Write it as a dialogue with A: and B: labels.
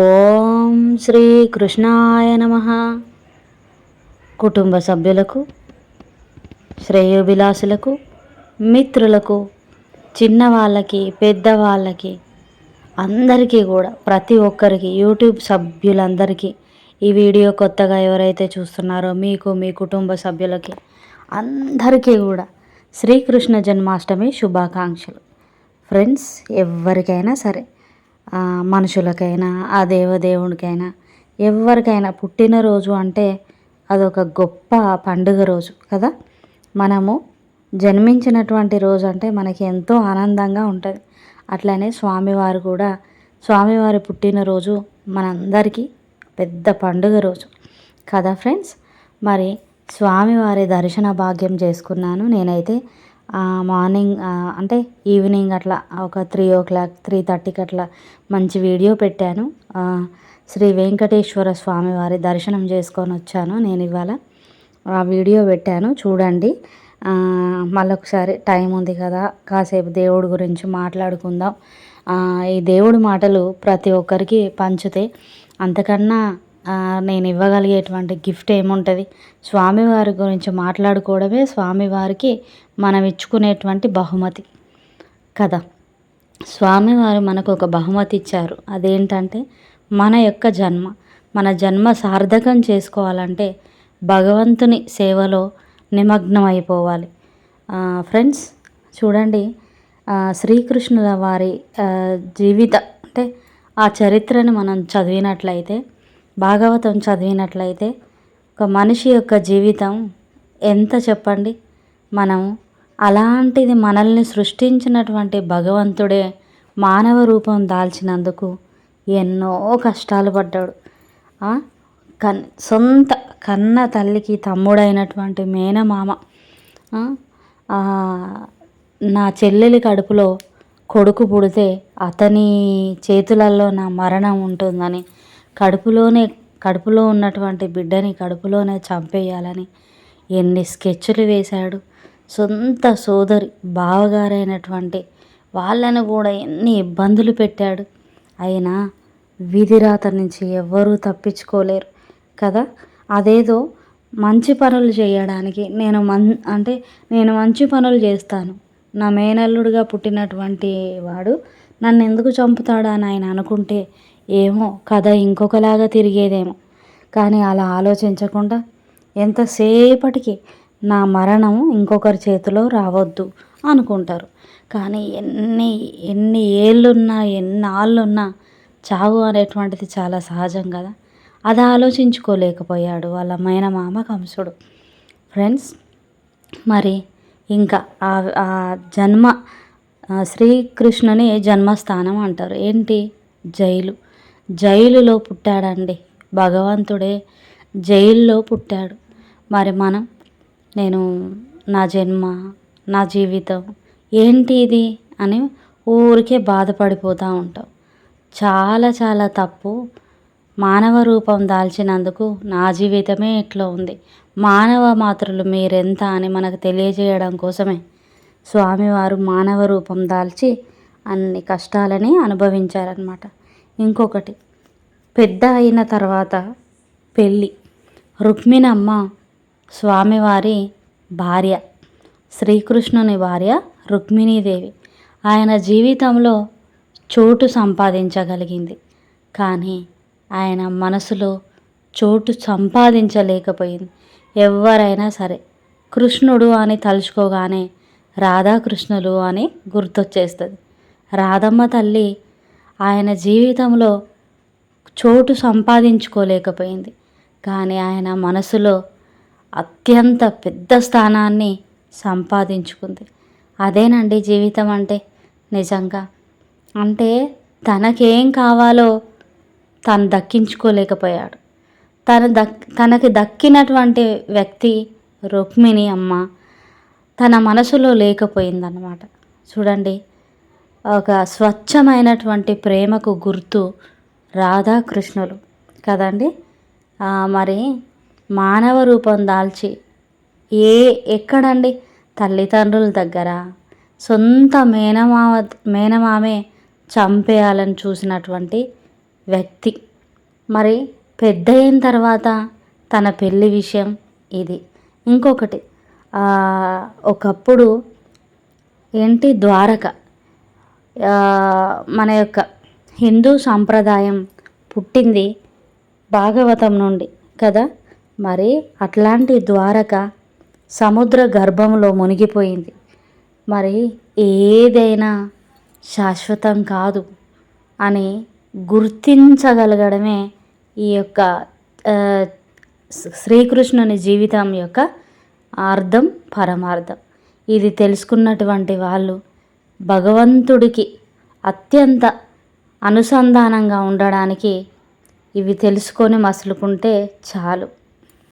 A: ఓం శ్రీ కృష్ణాయ నమ. కుటుంబ సభ్యులకు శ్రేయోభిలాసులకు మిత్రులకు చిన్నవాళ్ళకి పెద్దవాళ్ళకి అందరికీ కూడా ప్రతి ఒక్కరికి యూట్యూబ్ సభ్యులందరికీ ఈ వీడియో కొత్తగా ఎవరైతే చూస్తున్నారో మీకు మీ కుటుంబ సభ్యులకి అందరికీ కూడా శ్రీకృష్ణ జన్మాష్టమి శుభాకాంక్షలు. ఫ్రెండ్స్ ఎవరికైనా సరే మనుషులకైనా ఆ దేవదేవునికైనా ఎవరికైనా పుట్టినరోజు అంటే అదొక గొప్ప పండుగ రోజు కదా. మనము జన్మించినటువంటి రోజు అంటే మనకి ఎంతో ఆనందంగా ఉంటుంది. అట్లనే స్వామివారు కూడా స్వామివారి పుట్టినరోజు మనందరికీ పెద్ద పండుగ రోజు కదా ఫ్రెండ్స్. మరి స్వామివారి దర్శన భాగ్యం చేసుకున్నాను నేనైతే. మార్నింగ్ అంటే ఈవినింగ్ అట్లా ఒక త్రీ ఓ క్లాక్ త్రీ థర్టీకి అట్లా మంచి వీడియో పెట్టాను. శ్రీ వెంకటేశ్వర స్వామి వారి దర్శనం చేసుకొని వచ్చాను నేను ఇవాళ. ఆ వీడియో పెట్టాను చూడండి. ఆ, మళ్ళొకసారి టైం ఉంది కదా కాసేపు దేవుడి గురించి మాట్లాడుకుందాం. ఈ దేవుడి మాటలు ప్రతి ఒక్కరికి పంచితే అంతకన్నా నేను ఇవ్వగలిగేటువంటి గిఫ్ట్ ఏముంటుంది? స్వామివారి గురించి మాట్లాడుకోవడమే స్వామివారికి మనం ఇచ్చుకునేటువంటి బహుమతి. కదా? స్వామివారు మనకు ఒక బహుమతి ఇచ్చారు. అదేంటంటే మన యొక్క జన్మ మన జన్మ సార్థకం చేసుకోవాలంటే భగవంతుని సేవలో నిమగ్నం అయిపోవాలి ఫ్రెండ్స్ చూడండి శ్రీకృష్ణుల వారి జీవిత అంటే ఆ చరిత్రను మనం చదివినట్లయితే భాగవతం చదివినట్లయితే ఒక మనిషి యొక్క జీవితం ఎంత చెప్పండి? మనం అలాంటిది మనల్ని సృష్టించినటువంటి భగవంతుడే మానవ రూపం దాల్చినందుకు ఎన్నో కష్టాలు పడ్డాడు. కన్ సొంత కన్న తల్లికి తమ్ముడైనటువంటి మేనమామ నా చెల్లెలి కడుపులో కొడుకు పుడితే అతని చేతులలో నా మరణం ఉంటుందని కడుపులోనే కడుపులో ఉన్నటువంటి బిడ్డని కడుపులోనే చంపేయాలని ఎన్ని స్కెచ్లు వేశాడు. సొంత సోదరి బావగారైనటువంటి వాళ్ళను కూడా ఎన్ని ఇబ్బందులు పెట్టాడు. అయినా విధిరాత నుంచి ఎవ్వరూ తప్పించుకోలేరు కదా. అదేదో మంచి పనులు చేయడానికి నేను మన్ అంటే నేను మంచి పనులు చేస్తాను. నా మేనల్లుడిగా పుట్టినటువంటి వాడు నన్ను ఎందుకు చంపుతాడా అని ఆయన అనుకుంటే ఏమో కథ ఇంకొకలాగా తిరిగేదేమో. కానీ అలా ఆలోచించకుండా ఎంతసేపటికి నా మరణం ఇంకొకరి చేతిలో రావద్దు అనుకుంటారు. కానీ ఎన్ని ఎన్ని ఏళ్ళున్నా ఎన్నాళ్ళున్నా చావు అనేటువంటిది చాలా సహజం కదా. అది ఆలోచించుకోలేకపోయాడు వాళ్ళ మేనమామ కంసుడు. ఫ్రెండ్స్ మరి ఇంకా ఆ ఆ జన్మ శ్రీకృష్ణుని జన్మస్థానం అంటారు. ఏంటి? జైలు. జైలులో పుట్టాడండి. భగవంతుడే జైల్లో పుట్టాడు. మరి మనం నేను నా జన్మ నా జీవితం ఏంటి ఇది అని ఊరికే బాధపడిపోతూ ఉంటాం. చాలా చాలా తప్పు మానవ రూపం దాల్చినందుకు నా జీవితమే ఇట్లా ఉంది. మానవ మాతృలు మీరెంత అని మనకు తెలియజేయడం కోసమే స్వామివారు మానవ రూపం దాల్చి అన్ని కష్టాలని అనుభవించారనమాట ఇంకొకటి. పెద్ద అయిన తర్వాత పెళ్ళి. రుక్మిణమ్మ స్వామివారి భార్య. శ్రీకృష్ణుని భార్య రుక్మిణీదేవి. ఆయన జీవితంలో చోటు సంపాదించగలిగింది. కానీ ఆయన మనసులో చోటు సంపాదించలేకపోయింది. ఎవరైనా సరే కృష్ణుడు అని తలుచుకోగానే రాధాకృష్ణులు అని గుర్తొచ్చేస్తుంది. రాధమ్మ తల్లి ఆయన జీవితంలో చోటు సంపాదించుకోలేకపోయింది. కానీ ఆయన మనసులో అత్యంత పెద్ద స్థానాన్ని సంపాదించుకుంది. అదేనండి జీవితం అంటే? నిజంగా. అంటే తనకేం కావాలో తను దక్కించుకోలేకపోయాడు. తను దక్ తనకి దక్కినటువంటి వ్యక్తి రుక్మిణి అమ్మ తన మనసులో లేకపోయిందన్నమాట. చూడండి ఒక స్వచ్ఛమైనటువంటి ప్రేమకు గుర్తు రాధాకృష్ణులు. కదండి? మరి మానవ రూపం దాల్చి ఏ ఎక్కడండి? తల్లిదండ్రుల దగ్గర. సొంత మేనమామ మేనమామే చంపేయాలని చూసినటువంటి వ్యక్తి. మరి పెద్ద అయిన తర్వాత తన పెళ్ళి విషయం ఇది. ఇంకొకటి ఒకప్పుడు ఏంటి ద్వారక మన యొక్క హిందూ సాంప్రదాయం పుట్టింది భాగవతం నుండి కదా? మరి అట్లాంటి ద్వారక సముద్ర గర్భంలో మునిగిపోయింది. మరి ఏదైనా శాశ్వతం కాదు అని గుర్తించగలగడమే ఈ యొక్క శ్రీకృష్ణుని జీవితం యొక్క అర్థం పరమార్థం. ఇది తెలుసుకున్నటువంటి వాళ్ళు భగవంతుడికి అత్యంత అనుసంధానంగా ఉండడానికి ఇవి తెలుసుకొని మసులుకుంటే చాలు.